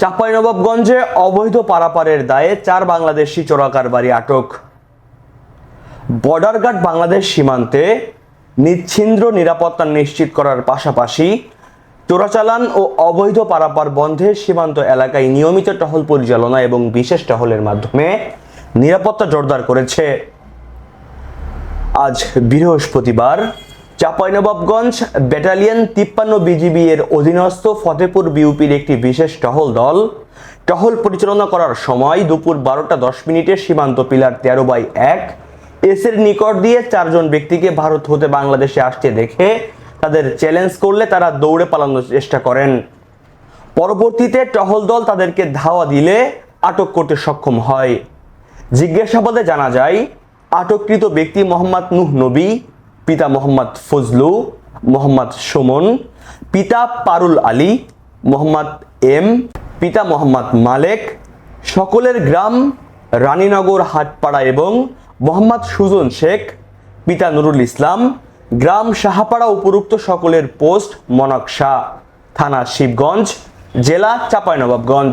চাঁপাইনবাবগঞ্জে অবৈধ পারাপারের দায়ে চার বাংলাদেশি চোরাকার বাড়ি আটক। বর্ডার গার্ড বাংলাদেশ সীমান্তে নিচ্ছিন্দ্র নিরাপত্তা নিশ্চিত করার পাশাপাশি চোরাচালান ও অবৈধ পারাপার বন্ধে সীমান্ত এলাকায় নিয়মিত টহল পরিচালনা এবং বিশেষ টহলের মাধ্যমে নিরাপত্তা জোরদার করেছে। আজ বৃহস্পতিবার চাঁপাইনবাবগঞ্জ ব্যাটালিয়ন তিপ্পান্ন বিজিবি এর অধীনস্থ ফতেপুর বিউপির একটি বিশেষ টহল দল। টহল পরিচালনা করার সময় দুপুর বারোটা দশ মিনিটে সীমান্ত পিলার তেরো বাই এক এসের নিকট দিয়ে চারজন ব্যক্তিকে ভারত হতে বাংলাদেশে আসতে দেখে তাদের চ্যালেঞ্জ করলে তারা দৌড়ে পালানোর চেষ্টা করেন। পরবর্তীতে টহল দল তাদেরকে ধাওয়া দিলে আটক করতে সক্ষম হয়। জিজ্ঞাসাবাদে জানা যায়, আটককৃত ব্যক্তি মোহাম্মদ নুহ নবী পিতা মোহাম্মদ ফজলু, মোহাম্মদ সুমন, পিতা পারুল আলী, মোহাম্মদ এম, পিতা মোহাম্মদ মালেক, সকলের গ্রাম রানীনগর হাটপাড়া এবং মোহাম্মদ সুজন শেখ, পিতা নুরুল ইসলাম, গ্রাম সাহাপাড়া উপরুক্ত সকলের পোস্ট, মনকশা, থানা শিবগঞ্জ, জেলা চাঁপাইনবাবগঞ্জ।